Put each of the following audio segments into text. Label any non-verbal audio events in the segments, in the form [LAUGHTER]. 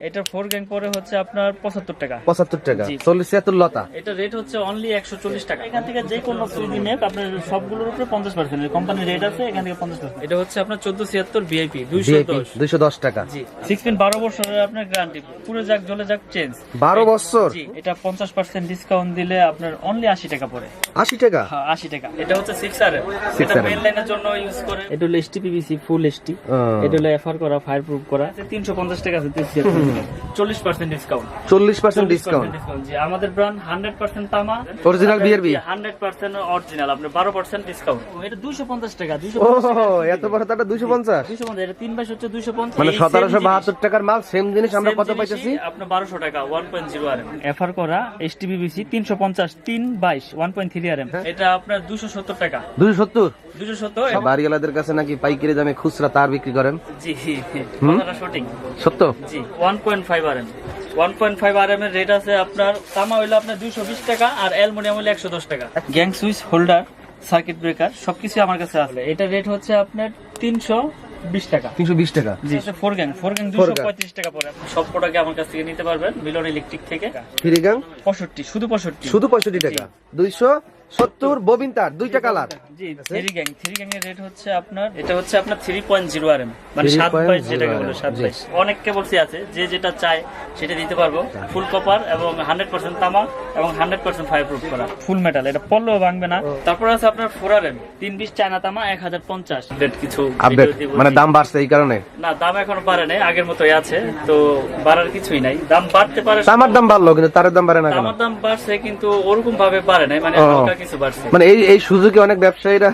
এটা four gang পরে হচ্ছে আপনার পঁচাত্তর টাকা। পঁচাত্তর টাকা। জি। চল্লিশ ছিয়াত্তর লতা। এটা রেট হচ্ছে অনলি একশো চল্লিশ টাকা। এখান থেকে যে কোনো নেক আপনার সবগুলোর উপরে পঞ্চাশ পার্সেন্ট কোম্পানির রেট আছে এখান থেকে পঞ্চাশ পার্সেন্ট এটা হচ্ছে আপনার চোদ্দ ছিয়াত্তর ভিআইপি দুইশো দশ। দুইশো দশ টাকা। জি। সিক্স পিন বারো বছরের আপনার গ্যারান্টি পুরো যাক জ্বলে যাক চেঞ্জ বারো বছর? জি এটা পঞ্চাশ পার্সেন্ট ডিসকাউন্ট দিলে আপনার অনলি আশি টাকা পড়ে। আশি টাকা? হ্যাঁ আশি টাকা। এটা হচ্ছে সিক্স আর এটা মেন লাইনের জন্য ইউজ করে। এটা হলো এসটি পিভিসি ফুল এসটি। এটা হলো এফআর করা ফায়ার প্রুফ করা তিনশো পঞ্চাশ টাকা আছে চল্লিশ পার্সেন্ট ডিসকাউন্ট চল্লিশ পার্সেন্ট ডিসকাউন্ট জি। আমাদের ব্র্যান্ড হান্ড্রেড পার্সেন্ট তামা। Original BRB? Hundred percent original আপনার বারো পার্সেন্ট ডিসকাউন্ট এটা দুইশো পঞ্চাশ টাকা দুইশো এত বড় তাটা দুইশো পঞ্চাশ? দুইশো পঞ্চাশ এটা তিন বাইশ হচ্ছে দুইশো পঞ্চাশ। মানে সতেরোশো বাহাত্তর টাকার মাল সেম জিনিস আমরা কত পাইতেছি? আপনার বারোশো টাকা ওয়ান পয়েন্ট জিরো আর এফআর করা এস টিবিবিসি তিনশো পঞ্চাশ তিন বাইশ ওয়ান পয়েন্ট থ্রি আর এটা আপনার দুশো সত্তর টাকা। দুইশো সত্তর? দুশো সত্তর বাড়িওয়ালাদের কাছে নাকি পাইকারি দামে খুচরা তার বিক্রি করেন? জি সঠিক। সত্য? জি one point five R M one point five R M এর রেট আছে আপনার তামা হইল আপনার দুইশো বিশ টাকা আর অ্যালমোনিয়াম হইল একশো দশ টাকা। Gang switch holder circuit breaker সবকিছু আমার কাছে আছে। এটা রেট হচ্ছে আপনার তিনশো বিশ টাকা। তিনশো বিশ টাকা। জি। ফোর গ্যাং ফোর গ্যাং দুশো পঁয়ত্রিশ টাকা পরে আপনি সব প্রোডাক্ট আমার কাছ থেকে নিতে পারবেন মিলন ইলেকট্রিক থেকে। ফ্রি পঁয়ষট্টি শুধু পঁয়ষট্টি। শুধু পঁয়ষট্টি টাকা? দুইশো সত্তর ববিন তার দুইটা কালার। জি থ্রি গ্যাং থ্রি গ্যাং এর রেট হচ্ছে আপনার এটা হচ্ছে আপনার three point zero R M মানে 3.0 সাত বাইশ যেটাকে বলে সাত জি। বাইশ অনেক কেবলসই আছে যে যেটা চায় সেটা দিতে পারব ফুল কপার এবং হান্ড্রেড পার্সেন্ট তামা এবং হান্ড্রেড পার্সেন্ট ফায়ার প্রুফ করা। ফুল মেটাল এটা পড়লেও ভাঙবে না। তারপর আছে আপনার তিন বিশ চায়না তামা এক হাজার পঞ্চাশ। রেট কিছু আপডেট মানে দাম বাড়ছে এই কারণে? না দাম এখনও বাড়ে নাই আগের মতোই আছে তো বাড়ার কিছুই নাই। দাম বাড়তে পারে তামার দাম বাড়লো কিন্তু তারের দাম বাড়ে না কেন? তামার দাম বাড়ছে কিন্তু ওরকম ভাবে বাড়ে নাই মানে কিছু বাড়ছে। মানে এই এই সুযোগে অনেক ব্যবসায়ীরা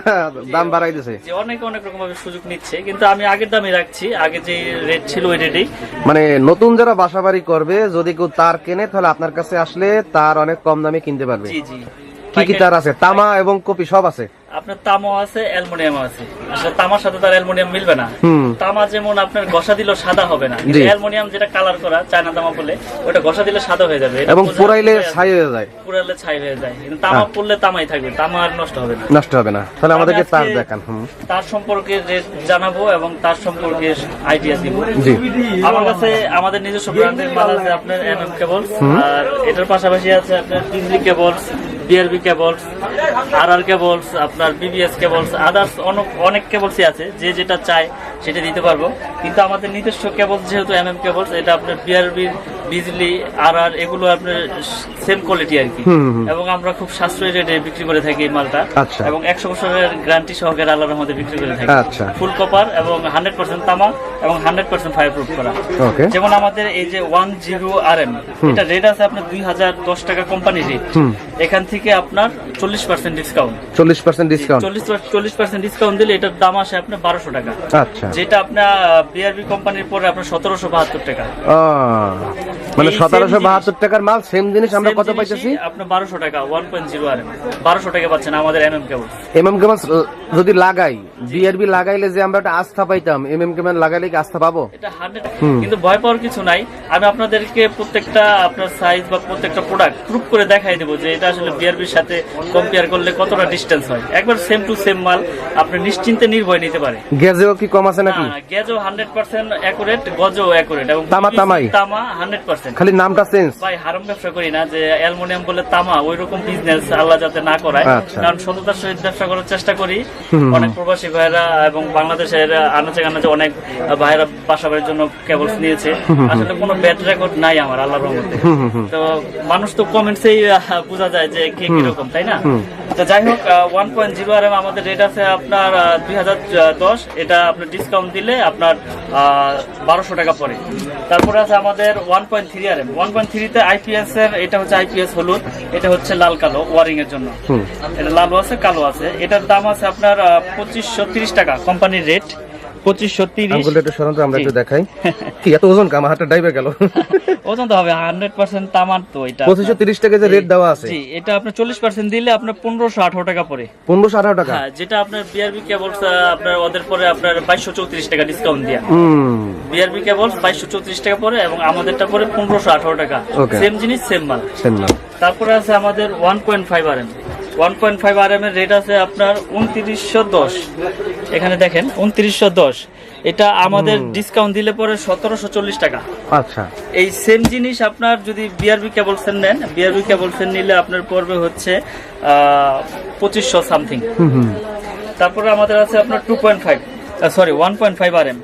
দাম বাড়াই দিছে যে অনেক অনেক রকম ভাবে সুযোগ নিচ্ছে কিন্তু আমি আগের দামে রাখছি আগে যে রেট ছিল ওই রেটেই মানে নতুন যারা বাসা বাড়ি করবে যদি কেউ তার কেনে তাহলে আপনার কাছে আসলে তার অনেক কম দামে কিনতে পারবে। জি জি। কি কি তার আছে? তামা এবং কপি সব আছে। আপনার তামা আছে অ্যালুমিনিয়াম আছে। আসলে তামার সাথে তার অ্যালুমিনিয়াম মিলবে না। তামা যেমন আপনার ঘষা দিলেও সাদা হবে না। অ্যালুমিনিয়াম যেটা কালার করা চায়না তামা বলে ওটা ঘষা দিলে সাদা হয়ে যাবে। এবং ছাই হয়ে যায়। পুরাইলে ছাই হয়ে যায়। কিন্তু তামা হ্যাঁ। পড়লে তামাই থাকবে তামা আর নষ্ট হবে না। নষ্ট হবে না। তাহলে আমাদেরকে তার দেখান তার সম্পর্কে রেট জানাব এবং তার সম্পর্কে আইডিয়া দিব। জি। আমার কাছে আমাদের নিজস্ব ব্র্যান্ডের মাল আছে আপনার এম এম কেবলস আর এটার পাশাপাশি আছে আপনার ডিজলি cables BRB cables R R cables আপনার বিবিএস কেবলস আদার্স অনেক অনেক কেবলসই আছে যে যেটা চায় সেটা দিতে পারব। কিন্তু আমাদের নিজস্ব কেবলস যেহেতু এম এম কেবলস এটা আপনার বিআরবি বিজলি আর আর এগুলো আপনার সেম কোয়ালিটি আর কি। এবং আমরা খুব সাশ্রয়ী রেটে বিক্রি করে থাকি এই মালটা। আচ্ছা। এবং একশো বছরের গ্যারান্টি সহকারে আল্লাহর মধ্যে বিক্রি করে থাকি। আচ্ছা। ফুল কপার এবং হান্ড্রেড পার্সেন্ট তামা এবং হান্ড্রেড পার্সেন্ট ফায়ার প্রুফ করা যেমন আমাদের এই যে ওয়ান জিরো আর এম এটা রেট আছে আপনার দুই হাজার দশ টাকা কোম্পানি রেট এখান থেকে আপনার চল্লিশ পার্সেন্ট ডিসকাউন্ট চল্লিশ পার্সেন্ট ডিসকাউন্ট চল্লিশ চল্লিশ পার্সেন্ট ডিসকাউন্ট দিলে এটার দাম আসে আপনার বারোশো টাকা। আচ্ছা। যেটা আপনার বিআরবি কোম্পানির পরে আপনার সতেরোশো বাহাত্তর টাকা। মানে সতেরোশো বাহাত্তর টাকার মাল সেম জিনিস আমরা কত পাইতেছি? আপনার বারোশো টাকা ওয়ান পয়েন্ট জিরো আর বারোশো টাকা পাচ্ছেন আমাদের M M cable M M কেমন যদি লাগাই বিআরবি লাগাইলে যে আমরা একটা আস্থা পাইতাম এম এম কেমন লাগাইলে কি আস্থা পাবো? এটা হান্ড্রেড কিন্তু ভয় পাওয়ার কিছু নাই। আমি আপনাদেরকে প্রত্যেকটা আপনার সাইজ বা প্রত্যেকটা প্রোডাক্ট প্রুফ করে দেখাই দেবো যে এটা আসলে বিআরবির সাথে কম্পেয়ার করলে কতটা ডিস্টেন্স হয়? একবার সেম টু সেম মাল আপনি নিশ্চিন্তে নির্ভয় নিতে পারে। গ্যাজেও কি কম আছে নাকি? গেজও হান্ড্রেড পার্সেন্ট অ্যাকুরেট গজও অ্যাকুরেট এবং তামা তামাই। তামা হান্ড্রেড পার্সেন্ট খালি নামটা চেঞ্জ ভাই হারাম ব্যবসা করি না যে অ্যালুমিনিয়াম বলে তামা ওই রকম বিজনেস আল্লাহ যাতে না করায়। আচ্ছা। কারণ সততার সহিত ব্যবসা করার চেষ্টা করি। অনেক প্রবাসী ভাইরা এবং বাংলাদেশের আনাচে কানাচে অনেক ভাইরা বাসা বাড়ির জন্য কেবলস নিয়েছে। আসলে কোনো ব্যাড রেকর্ড নাই আমার আল্লাহর রহমতে। তো মানুষ তো কমেন্টসেই বোঝা যায় যে কে কীরকম তাই না? তো যাই হোক ওয়ান পয়েন্ট জিরো আর আমাদের রেট আছে আপনার দুই হাজার দশ। এটা আপনার ডিসকাউন্ট দিলে আপনার বারোশো টাকা পড়ে তারপরে আছে আমাদের one point three R M one point থ্রিতে আইপিএস এর এটা হচ্ছে আইপিএস হলুদ এটা হচ্ছে লাল কালো ওয়ারিং এর জন্য। এটা লালও আছে কালো আছে। এটার দাম আছে আপনার পঁচিশশো তিরিশ টাকা কোম্পানির রেট পঁচিশশো তিরিশ। আঙ্গুলটা একটু সরান আমরা একটু দেখাই। [LAUGHS] কি এত ওজন কামা হাতটা ডাইবে গেল? [LAUGHS] ওজন তো হবে হান্ড্রেড পার্সেন্ট তামার তো এটা পঁচিশশো তিরিশ টাকা যে রেট দেওয়া আছে। এটা আপনার চল্লিশ পার্সেন্ট দিলে আপনার পনেরোশো আঠারো টাকা পড়ে। পনেরোশো আঠারো টাকা? হ্যাঁ যেটা আপনার বিআরবি কেবলস আপনার ওদের পরে আপনার বাইশশো চৌত্রিশ টাকা ডিসকাউন্ট দিয়া। হুম। বিআরবি কেবলস বাইশশো চৌত্রিশ টাকা পরে এবং আমাদেরটা পরে পনেরোশো আঠারো টাকা। সেম জিনিস সেম মাল। সেম না তারপরে আছে আমাদের one point five R M one point five R M এর রেট আছে আপনার উনত্রিশশো দশ। এখানে দেখেন উনত্রিশশো দশ। এটা আমাদের ডিসকাউন্ট দিলে পরে সতেরোশো চল্লিশ টাকা। আচ্ছা। এই সেম জিনিস আপনার যদি বিআরবি কেবল ফ্যান নেন বিআরবি কেবল ফ্যান নিলে আপনার পড়বে হচ্ছে পঁচিশশো সামথিং তারপরে আমাদের আছে আপনার two point five sorry one point five R M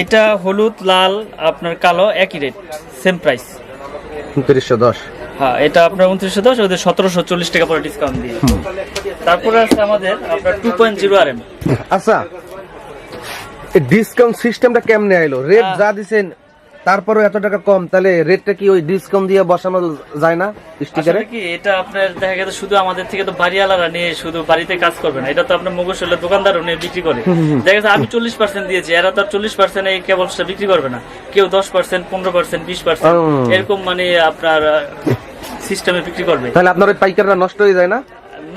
এটা হলুদ লাল আপনার কালো একই রেট সেম প্রাইস উনত্রিশশো দশ। হ্যাঁ এটা আপনার উনত্রিশশো দশ ওদের সতেরোশো চল্লিশ টাকা পরে ডিসকাউন্ট দিয়ে। তারপরে আছে আমাদের আপনার two point zero R M আচ্ছা ডিসকাউন্ট সিস্টেমটা কেমনে আইলো? রেট হ্যাঁ। যা দিছেন তারপরও এত টাকা কম তাহলে রেটটা কি ওই ডিসকাউন্ট দিয়ে বসানো যায় না স্টিকারে কি এটা আপনার দেখা গেছে শুধু আমাদের থেকে তো বাড়িওয়ালারা নিয়ে শুধু বাড়িতে কাজ করবে না এটা তো আপনার মগজলের দোকানদারও নিয়ে বিক্রি করে। দেখা গেছে আমি চল্লিশ পার্সেন্ট দিয়েছি এরা তো চল্লিশ পার্সেন্ট এই কেবলসটা বিক্রি করবে না। কেউ দশ পার্সেন্ট পনেরো পার্সেন্ট বিশ পার্সেন্ট। এরকম মানে আপনার সিস্টেমে বিক্রি করবে। তাহলে আপনার ওই পাইকাররা নষ্ট হয়ে যায় না?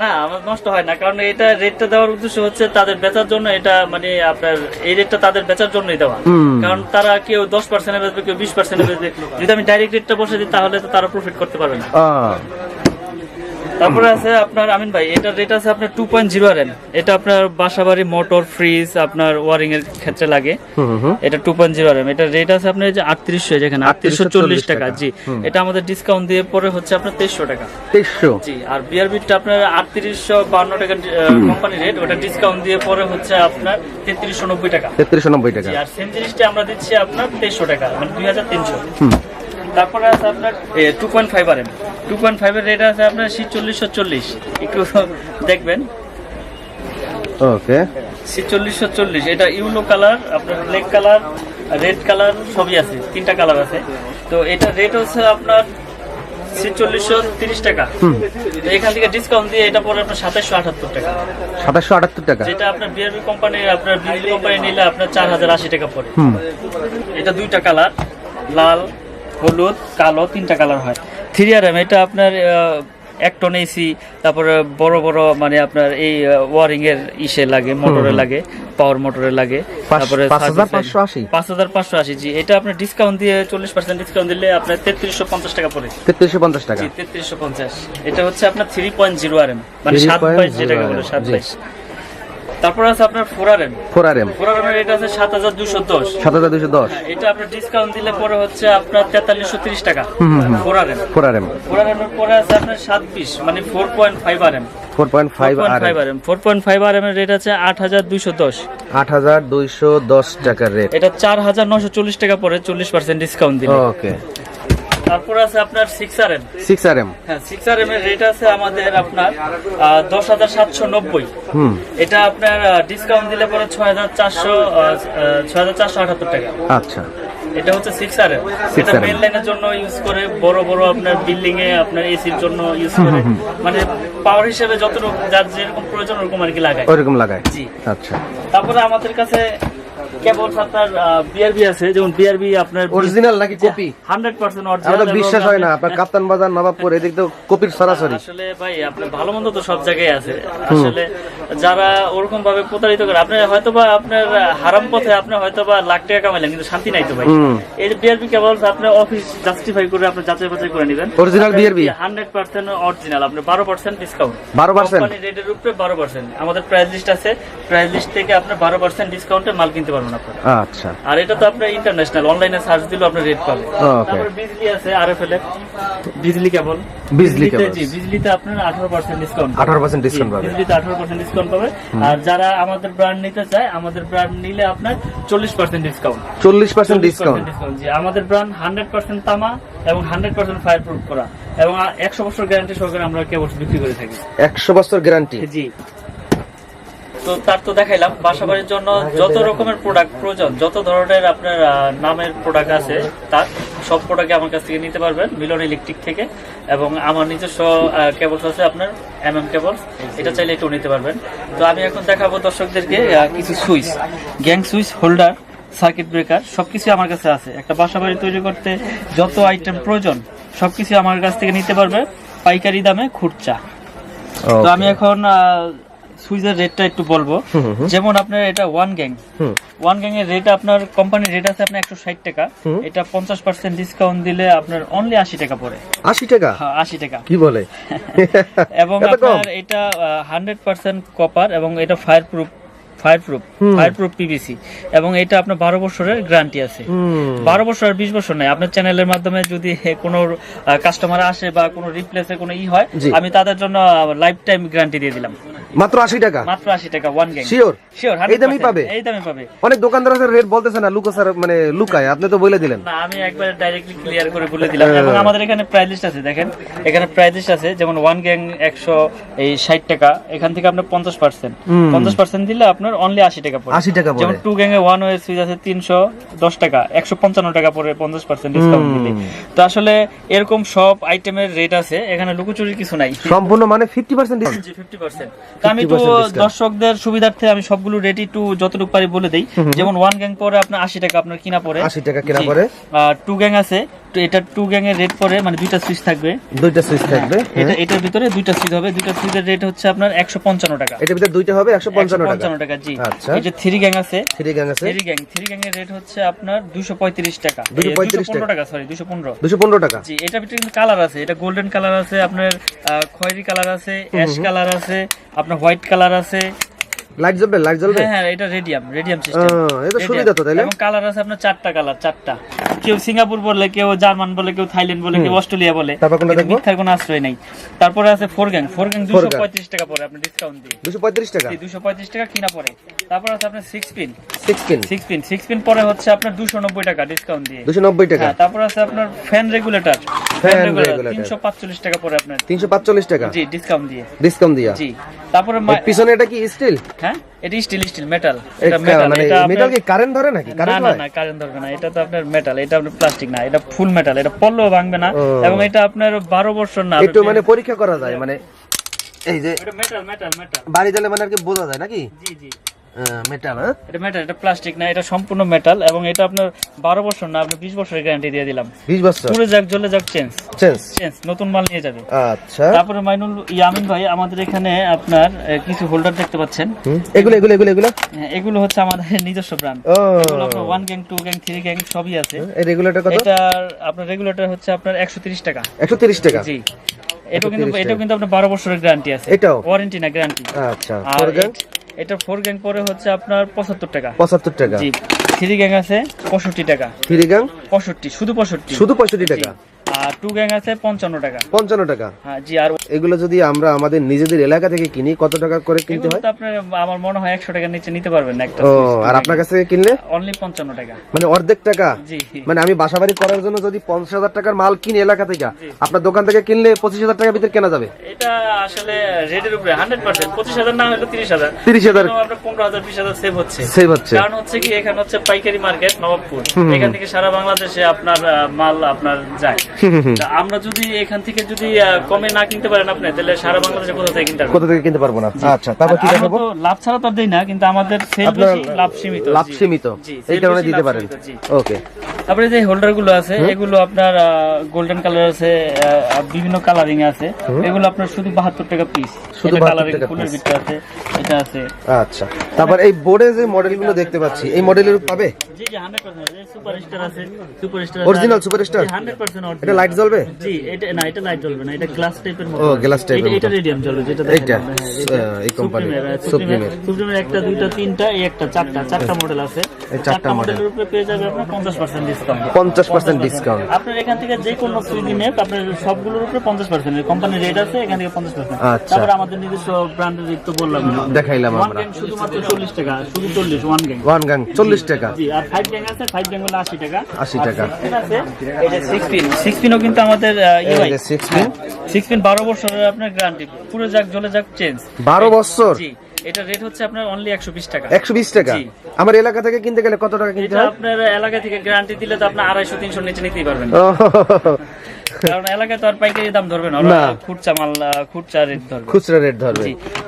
না আমার নষ্ট হয় না কারণ এটা রেটটা দেওয়ার উদ্দেশ্য হচ্ছে তাদের বেচার জন্য এটা মানে আপনার এই রেটটা তাদের বেচার জন্যই দেওয়া। কারণ তারা কেউ দশ পার্সেন্টে বেচবে কেউ বিশ পার্সেন্টে বেচবে যদি আমি ডাইরেক্ট রেটটা বসে দিই তাহলে তো তারা প্রফিট করতে পারবে না। তারপরে আছে আপনার আমিন ভাই এটা রেট আছে আপনার টু পয়েন্ট জিরো আর এটা আপনার বাসাবাড়ি মোটর ফ্রিজ আপনার ওয়ারিং এর ক্ষেত্রে লাগে। এটা টু পয়েন্ট জিরো আর এটা রেট আছে আপনার এই যে আটত্রিশশো যেখানে আটত্রিশশো চল্লিশ টাকা জি। এটা আমাদের ডিসকাউন্ট দিয়ে পরে হচ্ছে আপনার তেইশশো টাকা। তেইশশো? জি আর বিআরবিটা আপনার আটত্রিশশো বান্ন টাকা কোম্পানি রেট ওটা ডিসকাউন্ট দিয়ে পরে হচ্ছে আপনার তেত্রিশশো নব্বই টাকা। তেত্রিশশো নব্বই টাকা। আর সেম জিনিসটা আমরা দিচ্ছি আপনার তেইশশো টাকা মানে দুই হাজার তিনশো। হুম। তারপরে আছে আপনার two point five R M two point ফাইভের রেট আছে আপনার সি চল্লিশশো চল্লিশ। একটু [LAUGHS] দেখবেন। ওকে সি চল্লিশশো চল্লিশ। এটা ইউলো কালার আপনার ব্ল্যাক কালার রেড কালার সবই আছে। তিনটা কালার আছে। তো এটা রেট হচ্ছে আপনার সি চল্লিশশো তিরিশ টাকা। এখান থেকে ডিসকাউন্ট দিয়ে এটা পরে আপনার সাতাশশো আটাত্তর টাকা। সাতাশশো আটাত্তর টাকা। যেটা আপনার বিআরবি কোম্পানি আপনার বিজলি কোম্পানি নিলে আপনার চার হাজার আশি টাকা পড়ে। এটা দুইটা কালার লাল হলুদ কালো তিনটা কালার হয়। থ্রি আর এম এটা আপনার এক টন এসি তারপরে বড় বড় মানে আপনার এই ওয়ারিং এর ইসে লাগে মোটরে লাগে পাওয়ার মোটরে লাগে তারপরে পাঁচ হাজার পাঁচশো আশি? জি। এটা আপনার ডিসকাউন্ট দিয়ে চল্লিশ পার্সেন্ট ডিসকাউন্ট দিলে আপনার তেত্রিশশো পঞ্চাশ টাকা পড়ে। তেত্রিশশো পঞ্চাশ টাকা। তেত্রিশশো পঞ্চাশ। এটা হচ্ছে আপনার three point zero R M মানে সাত 3.0 বাইশ যেটাকে বলে সাত বাইশ। তারপর আছে আপনার four R M four R M four R M rate আছে সাত হাজার দুশো দশ। সাত হাজার দুশো দশ। এটা আপনার ডিসকাউন্ট দিলে পরে হচ্ছে আপনার তেতাল্লিশশো তিরিশ টাকা। Four R M four R M four R M এর পরে আছে আপনার সাত পিস মানে four point five R M four point five five R M four point five R M এর রেট আছে আট হাজার দুইশো দশ। আট হাজার দুইশো দশ টাকার রেট এটা চার হাজার নশো চল্লিশ টাকা পরে চল্লিশ পার্সেন্ট ডিসকাউন্ট দিলে। ওকে তারপর আছে আপনার six R M six R M হ্যাঁ সিক্স আর এম এর রেট আছে আমাদের আপনার দশ হাজার সাতশো নব্বই। এটা আপনার ডিসকাউন্ট দিলে পরে ছয় হাজার চারশো ছয় হাজার চারশো আটাত্তর টাকা। আচ্ছা। এটা হচ্ছে সিক্স আর এম 6RM এটা মেন লাইনের জন্য ইউজ করে বড় বড় আপনার বিল্ডিং এ আপনার এসির জন্য ইউজ করে। মানে পাওয়ার হিসেবে যতটুকু যার যেরকম প্রয়োজন ওরকম আর কি লাগায়। ওইরকম লাগায়। জি। আচ্ছা। তারপরে আমাদের কাছে কেবল আপনার বিআরবি আছে যেমন বিআরবি আপনার অরিজিনাল নাকি কপি হান্ড্রেড পার্সেন্ট আমাদের বিশ্বাস হয় না আপনার কাপ্তান বাজার নবাবপুর এদিক তো কপির সরাসরি। আসলে ভাই আপনার ভালো মন্দ তো সব জায়গায় আছে। আসলে যারা ওরকম ভাবে প্রতারিত করে আপনি হয়তো বা আপনার হারাম পথে আপনি হয়তো বা লাখ টাকা কামাইলেন কিন্তু শান্তি নাই তো ভাই। এই যে বিআরবি কেবল আপনি অফিস জাস্টিফাই করে আপনি যাচাই বাছাই করে নেবেন। BRB? হান্ড্রেড পার্সেন্ট অরিজিনাল আপনি বারো পার্সেন্ট ডিসকাউন্ট 12% কোম্পানি রেটের উপরে বারো পার্সেন্ট আমাদের প্রাইস লিস্ট আছে। প্রাইস লিস্ট থেকে আপনি বারো পার্সেন্ট ডিসকাউন্টে মাল কিনতে পারবেন। আপনার আচ্ছা। আর এটা তো আপনার ইন্টারন্যাশনাল অনলাইনে সার্চ দিলেও আপনি রেট পাবেন. তারপরে বিজলি আছে আরএফএল এর বিজলি কেবল? বিজলি cables। জি বিজলিতে আপনার 18% ডিসকাউন্ট 18% discount পাবে। বিজলিতে 18% ডিসকাউন্ট পাবে। আর যারা আমাদের ব্র্যান্ড নিতে চায় আমাদের ব্র্যান্ড নিলে আপনার 40% ডিসকাউন্ট চল্লিশ পার্সেন্ট ডিসকাউন্ট ডিসকাউন্ট জি। আমাদের ব্র্যান্ড 100% তামা এবং 100% ফায়ার প্রুফ করা। এবং 100 বছর গ্যারান্টি সহকারে আমরা কেবলস বিক্রি করে থাকি। একশো বছর গ্যারান্টি জি। তো তার তো দেখাইলাম। বাসা বাড়ির জন্য যত রকমের প্রোডাক্ট প্রয়োজন যত ধরনের আপনার নামের প্রোডাক্ট আছে তার সব প্রোডাক্ট আমার কাছ থেকে নিতে পারবেন মিলন ইলেকট্রিক থেকে। এবং আমার নিজস্ব কেবলস আছে আপনার এম এম কেবলস এটা চাইলে একটু নিতে পারবেন। তো আমি এখন দেখাবো দর্শকদেরকে কিছু switch. Gang switch holder circuit breaker সবকিছু আমার কাছে আছে। একটা বাসা বাড়ি তৈরি করতে যত আইটেম প্রয়োজন সবকিছু আমার কাছ থেকে নিতে পারবে। পাইকারি দামে খুচরা। তো আমি এখন সুইচের রেটটা একটু বলব। যেমন আপনার এটা ওয়ান গ্যাং ওয়ান গ্যাং এর রেট আপনার কোম্পানির রেট আছে আপনার একশো ষাট টাকা। এটা পঞ্চাশ পার্সেন্ট ডিসকাউন্ট দিলে আপনার অনলি আশি টাকা পড়ে। আশি টাকা? হ্যাঁ আশি টাকা। কি বলে? [LAUGHS] এবং আপনার এটা হান্ড্রেড পার্সেন্ট কপার এবং এটা ফায়ার প্রুফ পিভিসি এবং এটা আপনার বারো বছরের গ্যারান্টি আছে। বারো বছর আর বিশ বছর নয় আপনার চ্যানেলের মাধ্যমে যদি কোনো কাস্টমার আসে বা কোনো রিপ্লেসে কোনো ই হয় আমি তাদের জন্য লাইফ টাইম গ্যারান্টি দিয়ে দিলাম। মাত্র আশি টাকা? মাত্র আশি টাকা ওয়ান গ্যাং শিওর শিওর এই দামই পাবে? এই দামে পাবে। অনেক দোকানদার আছে রেট বলতেছে না লুকো স্যার মানে লুকায় আপনি তো বলে দিলেন। না আমি একবারে ডাইরেক্টলি ক্লিয়ার করে বলে দিলাম। এবং আমাদের এখানে প্রাইস লিস্ট আছে দেখেন। এখানে প্রাইস লিস্ট আছে যেমন ওয়ান গ্যাং একশো এই ষাট টাকা। এখান থেকে আপনার পঞ্চাশ পার্সেন্ট পঞ্চাশ পার্সেন্ট দিলে আপনার অনলি আশি টাকা পড়ে। আশি টাকা যেমন two gang a one way switch আছে তিনশো দশ টাকা একশো পঞ্চান্ন টাকা পরে পঞ্চাশ পার্সেন্ট ডিসকাউন্ট দিলে। তো আসলে এরকম সব আইটেমের রেট আছে এখানে লুকোচুরির কিছু নাই। সম্পূর্ণ মানে ফিফটি পার্সেন্ট জি ফিফটি পার্সেন্ট তো আমি একটু দর্শকদের সুবিধার্থে আমি সবগুলো রেডি টু যতটুকু পারি বলে দেই। যেমন ওয়ান গ্যাং পরে আপনার আশি টাকা আপনার কিনা পড়ে। আশি টাকা কিনা। পরে আর টু গ্যাং আছে। তো এটা টু গ্যাং এর রেট পরে মানে দুইটা সুইচ থাকবে। দুইটা সুইচ থাকবে এটা এটার ভিতরে দুইটা সুইচ হবে দুইটা সুইচের রেট হচ্ছে আপনার একশো পঞ্চান্ন টাকা। এটার ভিতরে দুইটা হবে একশো পঞ্চান্ন টাকা। পঞ্চান্ন টাকা জি। আচ্ছা। এই যে থ্রি গ্যাং আছে থ্রি গ্যাং আছে। থ্রি গ্যাং থ্রি গ্যাং এর রেট হচ্ছে আপনার দুশো পঁয়ত্রিশ টাকা। 235 টাকা। সরি দুশো পনেরো। দুশো পনেরো টাকা। জি এটার ভিতরে কিন্তু কালার আছে এটা গোল্ডেন কালার আছে আপনার খয়েরি কালার আছে অ্যাশ কালার আছে আপনার হোয়াইট কালার আছে লাইট জ্বলবে লাইট জ্বলবে? হ্যাঁ হ্যাঁ এটা রেডিয়াম রেডিয়াম সিস্টেম এটা সুবিধা তো তাইলে? এবং কালার আছে আপনার চারটা কালার চারটা। কেউ সিঙ্গাপুর বলে কেউ জার্মান বলে কেউ থাইল্যান্ড বলে কেউ অস্ট্রেলিয়া বলে। তারপর কোনটা দেখব? মিথ্যার কোনো আশ্রয় নাই। তারপরে আছে ফোর গ্যাং ফোর গ্যাং দুশো পঁয়ত্রিশ টাকা পরে আপনার ডিসকাউন্ট দিয়ে। দুশো পঁয়ত্রিশ টাকা? দুশো পঁয়ত্রিশ টাকা কিনা পরে তারপর আছে আপনার six pin six pin six pin six pin পরে হচ্ছে আপনার দুশো নব্বই টাকা ডিসকাউন্ট দিয়ে। দুশো নব্বই টাকা? হ্যাঁ তারপর আছে আপনার fan regulator fan regulator regulator। তিনশো পাঁচচল্লিশ টাকা পরে আপনার। তিনশো পাঁচচল্লিশ টাকা? জি ডিসকাউন্ট দিয়ে। ডিসকাউন্ট দিয়া? জি। তারপরে পিছনে এটা কি স্টিল হ্যাঁ? এটা স্টিল স্টিল মেটাল এটা মেটাল মানে মেটাল কি কারেন্ট ধরে নাকি? কারেন্ট না না কারেন্ট ধরবে না। এটা তো আপনার মেটাল এটা আপনার প্লাস্টিক না। এটা ফুল মেটাল এটা পড়লেও ভাঙবে না। এবং এটা আপনার বারো বছর না। একটু মানে পরীক্ষা করা যায় মানে এই যে এটা মেটাল মেটাল মেটাল বাড়ি দিলে মানে আর কি বোঝা যায় নাকি? জি জি। মেটাল হ্যাঁ? এটা মেটাল এটা প্লাস্টিক না এটা সম্পূর্ণ মেটাল এবং এটা আপনার বারো বছর না আপনি বিশ বছরের গ্যারান্টি দিয়ে দিলাম। বিশ বছর? পুরো যাক জ্বলে যাক চেঞ্জ চেঞ্জ চেঞ্জ নতুন মাল নিয়ে যাবে। আচ্ছা। তারপরে মাইনুল ইয়ামিন ভাই আমাদের এখানে আপনার কিছু হোল্ডার দেখতে পাচ্ছেন। এগুলো এগুলো এগুলো এগুলো? হ্যাঁ, এগুলো হচ্ছে আমাদের [LAUGHS] নিজস্ব ব্র্যান্ড এগুলো আপনার one gang two gang three gang সবই আছে। এই রেগুলেটর কত? এটার আপনার রেগুলেটর হচ্ছে আপনার একশো তিরিশ টাকা। একশো তিরিশ টাকা? জি। এটাও কিন্তু 130 এটাও কিন্তু আপনার বারো বছরের গ্যারান্টি আছে। এটাও? ওয়ারেন্টি না গ্যারান্টি আচ্ছা আর এট- ফোর গ্যাং পরে হচ্ছে আপনার পঁচাত্তর টাকা। পঁচাত্তর টাকা। জি। থ্রি গ্যাং আছে পঁয়ষট্টি টাকা। থ্রি গ্যাং পঁয়ষট্টি শুধু পঁয়ষট্টি। শুধু পঁয়ষট্টি টাকা? আর টু গ্যাং আছে পঞ্চান্ন টাকা। পঞ্চান্ন টাকা? হ্যাঁ জি আর এগুলো যদি আমরা আমাদের নিজেদের এলাকা থেকে কিনি কত টাকা করে কিনতে হয়? আপনার আমার মনে হয় একশো টাকার নিচে নিতে পারবেন না একটা ও আর আপনার কাছ থেকে কিনলে? অনলি পঞ্চান্ন টাকা। মানে অর্ধেক টাকা? জি। মানে আমি বাসা বাড়ি করার জন্য যদি পঞ্চাশ হাজার টাকার মাল কিনি এলাকা থেকে আপনার দোকান থেকে কিনলে পঁচিশ হাজার টাকার ভিতরে কেনা যাবে? এটা আসলে রেটের উপরে হান্ড্রেড পার্সেন্ট পঁচিশ হাজার না হলে তিরিশ হাজার। তিরিশ হাজার। আপনার পনেরো হাজার বিশ হাজার সেভ হচ্ছে। সেভ হচ্ছে। কারণ হচ্ছে কি এখানে হচ্ছে পাইকারি মার্কেট নবাবপুর। এখান থেকে সারা বাংলাদেশে আপনার মাল আপনার যায়। আমরা যদি এখান থেকে যদি কমে না কিনতে পারেন আপনি তাহলে সারা বাংলাদেশে কোথা থেকে কিনতে কোথা থেকে কিনতে পারব না? আচ্ছা তারপর কি দেখাবো? লাভ ছাড়া তো দেই না কিন্তু আমাদের সেল বেশি লাভ সীমিত লাভ সীমিত এই কারণে দিতে পারেন। ওকে তারপরে যে হোল্ডারগুলো আছে এগুলো আপনার গোল্ডেন কালার আছে বিভিন্ন কালারিং আছে। এগুলো আপনার শুধু বাহাত্তর টাকা পিস শুধু 72 কালারিং ফুলের। ভিতরে আছে এটা আছে। আচ্ছা তারপর এই বোর্ডে যে মডেলগুলো দেখতে পাচ্ছি এই মডেলের পাবে? জি জি 100% সুপার স্টার আছে সুপার স্টার Original Superstar? 100% এটা লাইট জ্বলবে? জি এটা না এটা লাইট জ্বলবে না এটা গ্লাস টাইপের মতো। ও, type এর এটা- এটা রেডিয়াম জ্বলবে যেটা দেখেন এটা এই কোম্পানি সুপ্রিমের সুপ্রিমের সুপ্রিমের একটা দুইটা তিনটা এই একটা চারটা চারটা মডেল আছে। এই চারটা। মডেলের উপরে পেয়ে যাবে আপনার 50% ডিসকাউন্ট পঞ্চাশ পার্সেন্ট ডিসকাউন্ট আপনার এখান থেকে যে কোনো সুইদি নেপ আপনার সবগুলোর উপরে পঞ্চাশ পার্সেন্ট কোম্পানির রেট আছে এখান থেকে পঞ্চাশ পার্সেন্ট আচ্ছা। তারপরে আমাদের নিজস্ব ব্র্যান্ডের রেট তো বললাম। দেখাইলাম ওয়ান আমরা। গ্যাং শুধুমাত্র চল্লিশ টাকা শুধু চল্লিশ ওয়ান গ্যাং ওয়ান গাং চল্লিশ টাকা। জি আর ফাইভ গ্যাং আছে ফাইভ গ্যাং হলো আশি টাকা। 80 টাকা। সিক্স আছে। এটা সিক্স পিন সিক্স পিনও কিন্তু আমাদের সিক্স পিন বারো বছরের আপনার গ্যারান্টি পুরো যাক জ্বলে যাক চেঞ্জ বারো বছর? জি। এটা রেট হচ্ছে আপনার অনলি একশো বিশ টাকা। একশো বিশ টাকা? আমার এলাকা থেকে কিনতে গেলে কত টাকা কিনতে হয়? আপনার এলাকা থেকে গ্যারান্টি দিলে তো আপনার আড়াইশো তিনশো নিচে নিতেই পারবেন। কারণ এলাকায় তো আর পাইকারি দাম ধরবে না। খুচরা মাল খুচরা রেট ধরবে। খুচরা রেট ধরবে।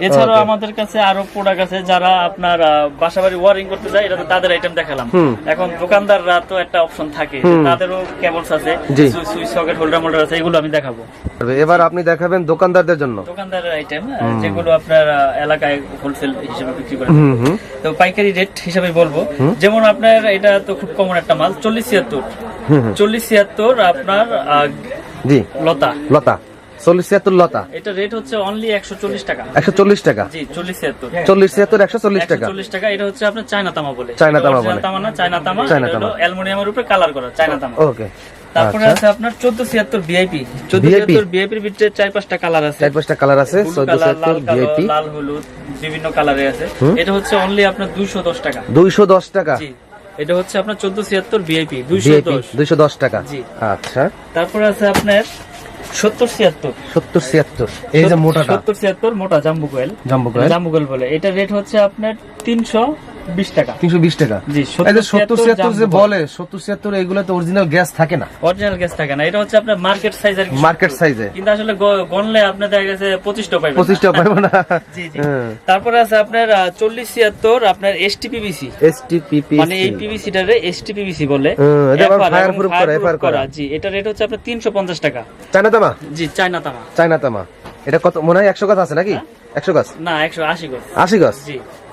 এছাড়াও আমাদের কাছে আরও প্রোডাক্ট আছে যারা আপনার বাসাবাড়ি ওয়ারিং করতে যায় এটা তো তাদের আইটেম দেখালাম। এখন দোকানদাররা তো একটা অপশন থাকে তাদেরও কেবলস আছে। সুইচ সকেট হোল্ডার মোল্ডার আছে এগুলো আমি দেখাবো। এবার আপনি দেখাবেন দোকানদারদের জন্য। দোকানদারের আইটেম যেগুলো আপনার এলাকায় হোলসেল হিসেবে বিক্রি করে তো পাইকারি রেট হিসাবে বলব। যেমন আপনার এটা তো খুব কমন একটা মাল চল্লিশ ছিয়াত্তর। চল্লিশ ছিয়াত্তর আপনার জি। লতা। লতা। চল্লিশ ছিয়াত্তর লতা। এটা রেট হচ্ছে অনলি একশো চল্লিশ টাকা। একশো চল্লিশ টাকা? জি চল্লিশ ছিয়াত্তর। চল্লিশ ছিয়াত্তর একশো চল্লিশ টাকা। চল্লিশ টাকা এটা হচ্ছে আপনার চায়না তামা বলে। চায়না তামা বলে। তামা না চায়না তামা। চায়না তামা। অ্যালুমিনিয়ামের উপরে কালার করা চায়না তামা। ওকে তারপরে আচ্ছা। আছে আপনার চোদ্দ ছিয়াত্তর ভিআইপি চোদ্দ VIP? ছিয়াত্তর ভিআইপির ভিতরে চার পাঁচটা কালার আছে। চার পাঁচটা কালার আছে ফুল চোদ্দ কালার ছিয়াত্তর লাল কালো ভিআইপি লাল হলুদ বিভিন্ন কালারে আছে। এটা হচ্ছে অনলি আপনার দুইশো দশ টাকা। দুইশো দশ টাকা। জি। এটা হচ্ছে আপনার চোদ্দ ছিয়াত্তর ভিআইপি দুইশো দশ। দুইশো দশ টাকা। জি। আচ্ছা। তারপর আছে আপনার সত্তর ছিয়াত্তর। সত্তর ছিয়াত্তর এই যে মোটাটা। ছিয়াত্তর মোটা জাম্বু কোয়েল জাম্বু কয়েল জাম্বু কোয়েল বলে। এটা রেট হচ্ছে আপনার তিনশো বিশ টাকা। তিনশো বিশ টাকা। জি সত্তর ছিয়াত্তর যে বলে। সত্তর ছিয়াত্তর এগুলো তো অরিজিনাল গ্যাস থাকে না। অরিজিনাল গ্যাস থাকে না এটা হচ্ছে আপনার মার্কেট সাইজের মার্কেট সাইজে কিন্তু আসলে গণলে আপনার দেখা গেছে পঁচিশটা পাইবেন পঁচিশটা পাইবো না। জি জি। হ্যাঁ। তারপরে আছে আপনার চল্লিশ ছিয়াত্তর আপনার এসটিপিবিসি মানে এই পিভিসিটারে এসটিপিবিসি বলে। করা, proof করা। জি এটা রেট হচ্ছে আপনার তিনশো পঞ্চাশ টাকা। চায়না তামা? জি চায়না তামা। চায়না তামা। এটা কত মনে হয় একশো গাছ আছে নাকি? একশো গাছ? না একশো আশি করে আশি গাছ?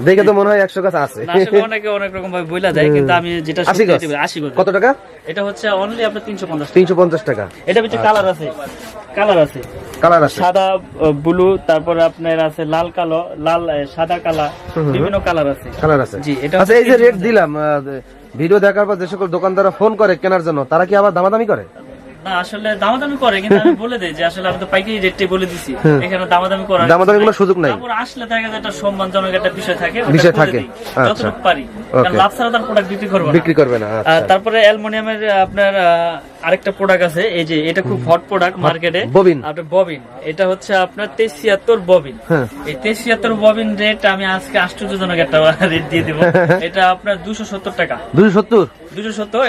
দেখে তো মনে হয় একশো গাছ আছে। অনেকে অনেক রকম ভাবে বইলা যায় কিন্তু আমি যেটা আশি গাছ? আশি করে কত টাকা? এটা হচ্ছে অনলি আপনার তিনশো পঞ্চাশ তিনশো পঞ্চাশ টাকা। এটা ভিতরে কালার আছে। কালার আছে। কালার আছে। সাদা ব্লু তারপরে আপনার আছে লাল কালো লাল সাদা কালা বিভিন্ন কালার আছে। কালার আছে। জি, এটা আচ্ছা এই যে রেট দিলাম ভিডিও দেখার পর যে সকল দোকানদাররা ফোন করে কেনার জন্য তারা কি আবার দামাদামি করে? না আসলে দামাদামি করে কিন্তু আমি বলে দেই যে আসলে আমি তো পাইকারি রেটটাই বলে দিছি। এখানে দামাদামি করার দামাদামি কোনো সুযোগ নাই। তারপর আসলে দেখা যায় একটা সম্মানজনক একটা বিষয় থাকে বিষয় থাকে। আচ্ছা। যতটুকু পারি। কারণ লাভ ছাড়া তার প্রোডাক্ট বিক্রি করব না। বিক্রি করবে না আচ্ছা। তারপরে অ্যালুমিনিয়ামের আপনার আরেকটা প্রোডাক্ট আছে এই যে এটা খুব হট প্রোডাক্ট মার্কেটে ববিন। আপনার ববিন এটা হচ্ছে আপনার তেইশ ছিয়াত্তর ববিন হ্যাঁ। এই তেইশ ছিয়াত্তর ববিন রেট আমি আজকে আশ্চর্যজনক একটা রেট দিয়ে দিব। [LAUGHS] এটা আপনার দুশো সত্তর টাকা। দুশো সত্তর দুশো সত্তর?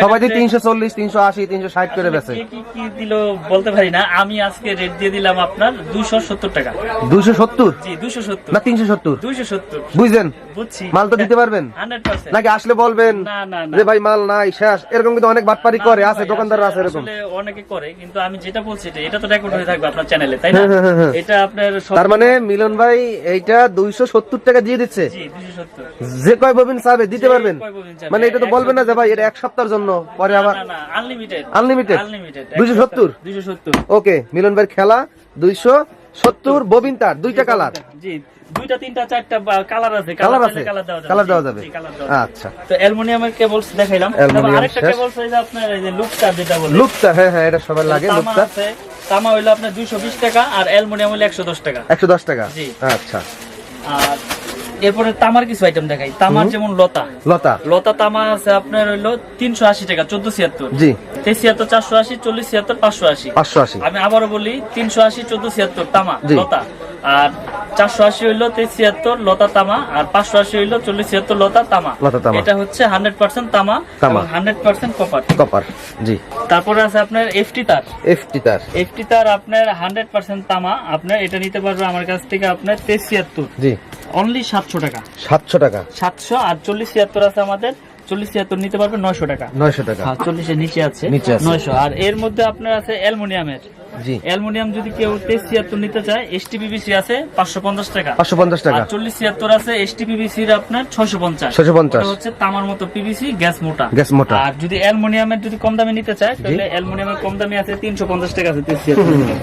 সবাই যে তিনশো চল্লিশ তিনশো আশি তিনশো ষাট করে বেছে কি কি দিল বলতে পারি না। আমি আজকে রেট দিয়ে দিলাম আপনার দুশো সত্তর টাকা। দুশো সত্তর? জি দুশো সত্তর। না তিনশো সত্তর। দুশো সত্তর। বুঝলেন? বুঝছি। মাল তো দিতে পারবেন? নাকি আসলে বলবেন যে ভাই মাল নাই শেষ। এরকম কিন্তু অনেক বাটপারি করে আছে দোকানদার আছে এরকম। অনেকে করে কিন্তু আমি যেটা বলছি এটা- এটা তো রেকর্ড হয়ে থাকবে আপনার চ্যানেলে তাই না? এটা আপনার তার মানে মিলন ভাই এইটা দুইশো সত্তর টাকা দিয়ে দিচ্ছে। যে কয় ববিন চাবে দিতে পারবেন? মানে এটা তো বলবেন না যে ভাই এটা এক সপ্তাহের জন্য পরে আবার আনলিমিটেড আনলিমিটেড আনলিমিটেড 270? দুশো সত্তর? ওকে মিলন ভাইয়ের খেলা দুইশো সত্তর ববিন তার দুইটা কালার জি দুইটা তিনটা চারটা কালার আছে কালার আছে কালার দেওয়া যাবে। কালার জি, দেওয়া যাবে। জি, colour দেওয়া যাবে। আচ্ছা। তো অ্যালুমিনিয়ামের কেবলস দেখাইলাম। আরেকটা। কেবলস আপনার এই যে লুকটা যেটা বলে। লুকটা হ্যাঁ হ্যাঁ এটা সবার লাগে তামা লুকটা। তামা হইল আপনার দুইশো বিশ টাকা আর অ্যালুমিনিয়াম হইল একশো দশ টাকা। একশো দশ টাকা? জি। আচ্ছা। আর এরপরে তামার কিছু আইটেম দেখাই। তামার যেমন লতা। লতা। লতা তামা আছে আপনার হইল তিনশো আশি টাকা চোদ্দ ছিয়াত্তর। জি। ছিয়াত্তর চারশো আশি চল্লিশ ছিয়াত্তর পাঁচশো আশি। পাঁচশো আশি। আমি আবারও বলি তিনশো আশি চোদ্দ ছিয়াত্তর তামা লতা। আর চারশো আশি হইল ছিয়াত্তর লতা তামা আর পাঁচশো আশি হইল চল্লিশ ছিয়াত্তর লতা তামা। লতা তামা। এটা হচ্ছে হান্ড্রেড পার্সেন্ট তামা। Hundred percent copper. কপার জি। তারপরে আছে আপনার এফটি তার। এফটি তার। এফটি তার আপনার হান্ড্রেড পার্সেন্ট তামা। আপনার এটা নিতে পারবে আমার কাছ থেকে আপনার তেইশ ছিয়াত্তর। জি। অনলি সাতশো টাকা। সাতশো টাকা। সাতশো আর চল্লিশ ছিয়াত্তর আছে আমাদের। চল্লিশ ছিয়াত্তর নিতে পারবে নয়শো টাকা। নয়শো টাকা। হ্যাঁ চল্লিশের নিচে আছে নয়শো। আর এর মধ্যে আপনার আছে অ্যালুমিনিয়ামের। জি। অ্যালুমিনিয়াম যদি কেউ তেইশ ছিয়াত্তর নিতে চায় এসটিপিবিসি আছে পাঁচশো পঞ্চাশ টাকা। পাঁচশো পঞ্চাশ টাকা। চল্লিশ ছিয়াত্তর আছে এসটিপিবিসির আপনার ছয়শো পঞ্চাশ। ছয়শো পঞ্চাশ। হচ্ছে তামার মতো পিভিসি গ্যাস মোটা। গ্যাস মোটা। আর যদি অ্যালুমিনিয়ামের যদি কম দামে নিতে চায় তাহলে অ্যালুমিনিয়ামের কম দামে আছে তিনশো পঞ্চাশ টাকা আছে তেইশ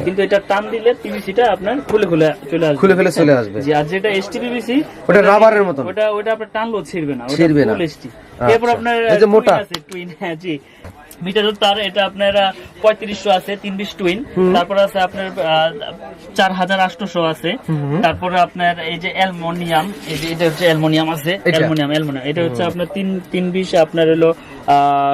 কিন্তু এটা টান দিলে পিভিসিটা আপনার খুলে খুলে চলে আসবে। খুলে ফেলে চলে আসবে। জি আর যেটা এসটিপিবিসি ওটা রাবারের মতন। ওটা ওটা আপনার টানলেও ছিড়বে না ছিঁড়বে না। এসটি এরপর আচ্ছা। আপনার মোটা। আছে টুইন হ্যাঁ জি। মিটারের তার এটা আপনার পঁয়ত্রিশশো আছে তিন বিশ টুইন তারপর আছে আপনার চার হাজার আটশোশো আছে। তারপরে আপনার এই যে অ্যালমোনিয়াম এই যে এটা হচ্ছে অ্যালমোনিয়াম আছে? Aluminium aluminium. এটা হচ্ছে আপনার তিন তিন বিশ আপনার হলো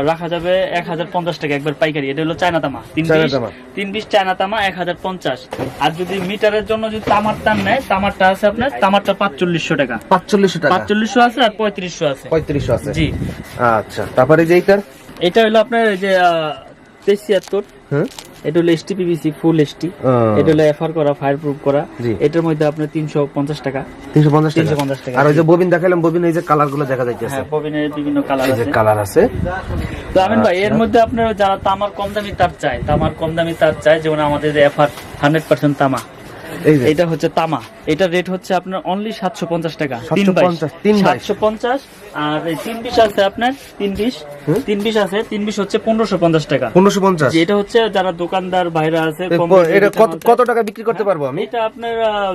রাখা যাবে এক হাজার পঞ্চাশ টাকা একবার পাইকারি। এটা হলো চায়না তামা তিন পিস তিন চায়না তামা এক হাজার পঞ্চাশ। আর যদি মিটারের জন্য যদি তামার টান নেয় তামারটা আছে আপনার তামারটা পাঁচচল্লিশশো টাকা। পাঁচচল্লিশশো টাকা। পাঁচচল্লিশশো আছে আর পঁয়ত্রিশশো আছে। পঁয়ত্রিশশো আছে। জি। আচ্ছা তারপরে যে এটা হলো আপনার এই যে তেইশ ছিয়াত্তর। হ্যাঁ? এটা হলো এসটি পিভিসি ফুল এসটি এটা হলো এফআর করা ফায়ার প্রুফ করা এটার মধ্যে আপনার তিনশো পঞ্চাশ টাকা। তিনশো পঞ্চাশ তিনশো পঞ্চাশ টাকা। আর ওই যে ববিন দেখালাম ববিন এই যে কালারগুলো দেখা যাইতেছে। হ্যাঁ ববিনের বিভিন্ন কালার আছে। কালার আছে। তো আমিন ভাই আচ্ছা। এর মধ্যে আপনার যারা তামার কম দামি তার চায় তামার কম দামি তার চায় যেমন আমাদের এফআর হান্ড্রেড পার্সেন্ট তামা। এটা হচ্ছে তামা। এটা রেট হচ্ছে আপনার অনলি সাতশো পঞ্চাশ টাকা তিন 750, তিন বাইশ। সাতশো পঞ্চাশ আর এই তিন বিশ আছে আপনার তিন বিশ তিন বিশ আছে তিন বিশ হচ্ছে পনেরোশো পঞ্চাশ টাকা। পনেরোশো পঞ্চাশ। এটা হচ্ছে যারা দোকানদার আছে এটা কত টাকা বিক্রি করতে পারব আমি? এটা আপনার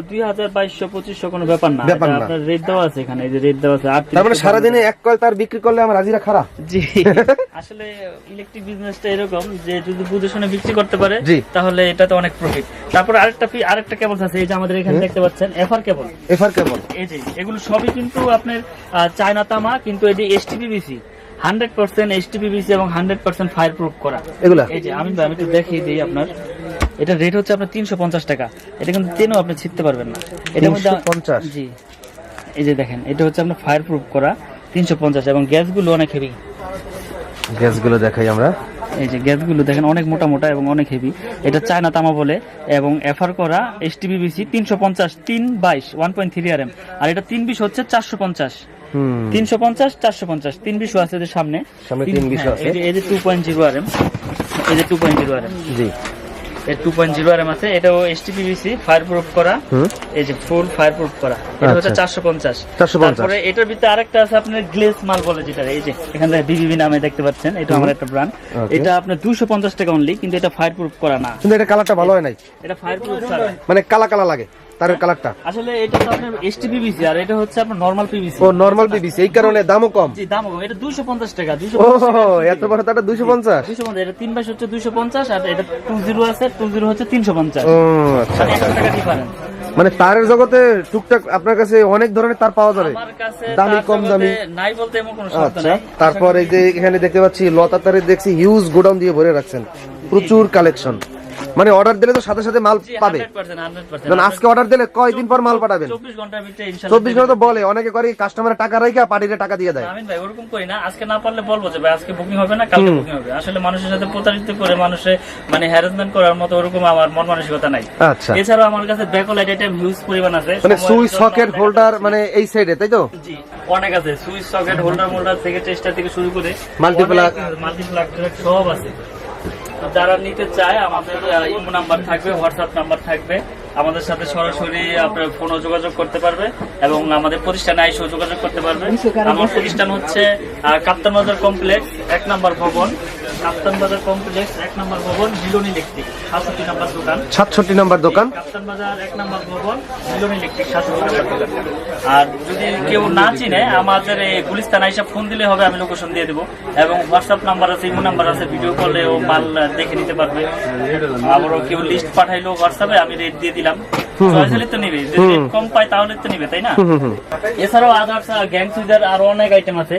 দুই হাজার বাইশশো পঁচিশশো কোনো ব্যাপার না। আপনার রেট দেওয়া আছে এখানে এই যে রেট দেওয়া আছে আটত্রিশ তার মানে সারাদিনে এক কয়েল তার বিক্রি করলে আমার হাজিরা খারাপ। জি। আসলে ইলেকট্রিক বিজনেসটা এরকম যে যদি বুঝে শুনে বিক্রি করতে পারে। তাহলে এটাতে অনেক প্রফিট তারপর আরেকটা আরেকটা কেবল আছে এই যে আমাদের এখানে দেখতে পাচ্ছেন এফআর কেবল এফআর কেবল এই যে এগুলো সবই কিন্তু আপনার চায়না তামা কিন্তু এটি এসটিপিবিসি হান্ড্রেড পার্সেন্ট এসটিপিবিসি এবং হান্ড্রেড পার্সেন্ট ফায়ার প্রুফ করা। এগুলা? এই যে আমি আমি একটু দেখিয়ে দিই আপনার। এটা রেট হচ্ছে আপনার তিনশো পঞ্চাশ টাকা। এটা কিন্তু তেনও আপনি ছিটতে পারবেন না। এটার মধ্যে 350 জি। এই যে দেখেন এটা হচ্ছে আপনার ফায়ার প্রুফ করা তিনশো পঞ্চাশ এবং গ্যাসগুলো অনেক হেভি গ্যাসগুলো দেখাই আমরা। এই যে গ্যাসগুলো দেখেন অনেক মোটা মোটা এবং অনেক হেভি এটা চায়না তামা বলে এবং এফআর করা এস টিবিবিসি তিনশো পঞ্চাশ তিন বাইশ one point three R M আর এটা তিন বিশ হচ্ছে চারশো পঞ্চাশ। তিনশো পঞ্চাশ চারশো পঞ্চাশ। তিন বিশ আছে এদের সামনে। সামনে তিন- 320 হ্যাঁ, এই যে two point zero R M এই যে two point zero R M জি। এর টু পয়েন্ট জিরো আর আছে। এটাও এস টিপিবিসি ফায়ার প্রুফ করা। এই যে ফুল ফায়ার প্রুফ করা। এটা হচ্ছে আচ্ছা। চারশো পঞ্চাশ। 450 তারপরে এটার ভিতরে আরেকটা আছে আপনার গ্লেস মাল বলে যেটা। এই যে এখানে বিবিবি নামে দেখতে পাচ্ছেন। এটা আমার একটা ব্র্যান্ড এটা আপনার দুশো পঞ্চাশ টাকা অনলি কিন্তু এটা ফায়ার প্রুফ করা না। কিন্তু এটা কালারটা ভালো হয় নাই। এটা ফায়ার প্রুফ মানে কালা কালা লাগে। তার কালারটা আসলে এটা তো আপনার এসটি পিভিসি আর এটা হচ্ছে আপনার নরমাল পিভিসি ও নর্মাল বিবিসি এই কারণে দামও কম। জি দাম কম। এটা দুশো পঞ্চাশ টাকা দুশো ও এত বড় তাটা দুইশো পঞ্চাশ? দুশো পঞ্চাশ এটা তিন বাইশ হচ্ছে দুশো পঞ্চাশ আর এটা টু জিরো আছে টু জিরো হচ্ছে তিনশো পঞ্চাশ। ও আচ্ছা মানে একশো টাকা ডিফারেন্স মানে তারের জগতে টুকটাক আপনার কাছে অনেক ধরনের তার পাওয়া যাবে। দামি, কম দামি? নাই বলতে এমন কোনো শর্ত আচ্ছা নাই। তারপর এই যে এখানে দেখতে পাচ্ছি লতা তারের দেখছি হিউজ গোডাউন দিয়ে ভরে রাখছেন। প্রচুর কালেকশন মানে অর্ডার দিলে তো সাথে সাথে মাল পাবে। কারণ আজকে অর্ডার দিলে কয়দিন পর মাল পাঠাবেন? চব্বিশ ঘণ্টার ভিতরে চব্বিশ ঘণ্টা তো বলে অনেকে করে কাস্টমারের টাকা রাখা পার্টিতে টাকা দিয়ে দেয়? আমিন ভাই ওরকম করি না। আজকে না পারলে বলব যে ভাই আজকে বুকিং হবে না কালকে বুকিং হবে। আসলে মানুষের সাথে প্রতারিত করে মানুষের মানে হ্যারাসমেন্ট করার মতো ওরকম আমার মন মানসিকতা নাই। আচ্ছা। এছাড়াও আমার কাছে ব্যাকলাইট আইটেম হিউজ পরিমাণ আছে। মানে সুইচ সকেট হোল্ডার মানে এই সাইডে তাই তো? জি অনেক আছে। সুইচ সকেট হোল্ডার মোল্ডার থেকে চেষ্টা থেকে শুরু করে Multiplug। মাল্টিপ্লাগ সব আছে। যারা নিতে চায় আমাদের ইমো নাম্বার থাকবে হোয়াটসঅ্যাপ নাম্বার থাকবে। আমাদের সাথে সরাসরি আপনার ফোনও যোগাযোগ করতে পারবে এবং আমাদের প্রতিষ্ঠানে আইসেও যোগাযোগ করতে পারবে। আমার প্রতিষ্ঠান হচ্ছে কাপ্তান বাজার কমপ্লেক্স এক নম্বর ভবন। কাপ্তান বাজার কমপ্লেক্স এক নম্বর ভবন মিলন ইলেকট্রিক সাতষট্টি নম্বর দোকান। সাতষট্টি নাম্বার দোকান? কাপ্তান বাজার এক নম্বর ভবন মিলন ইলেকট্রিক সাতষট্টি নম্বর দোকান। আর যদি কেউ না চিনে আমাদের এই গুলিস্তান আইসা ফোন দিলে হবে আমি লোকেশন দিয়ে দেবো। এবং হোয়াটসঅ্যাপ নাম্বার আছে ইমো নাম্বার আছে ভিডিও কলে ও মাল দেখে নিতে পারবে। আবারও কেউ লিস্ট পাঠাইলো হোয়াটসঅ্যাপে আমি রেট দিয়ে দিলাম। তো নিবে কম পায় তাহলে তো নিবে তাই না? এছাড়াও আদার্স গ্যাং সুইজার আরও অনেক আইটেম আছে।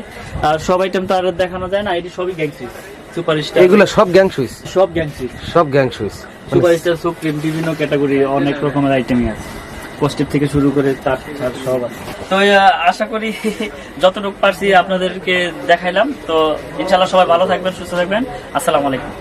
আর সব আইটেম তো আর দেখানো যায় না এটি সবই গ্যাং সুইচ সুপার এগুলো সব গ্যাং সুইচ সব গ্যাং সুইচ সব গ্যাং সুইচ সুপার সুপ্রিম বিভিন্ন ক্যাটাগরি অনেক রকমের আইটেমই আছে। কস্টেপ থেকে শুরু করে তার তার সব আছে। তো আশা করি [LAUGHS] যতটুকু পারছি আপনাদেরকে দেখাইলাম। তো ইনশাল্লাহ সবাই ভালো থাকবেন সুস্থ থাকবেন। আসসালামু আলাইকুম।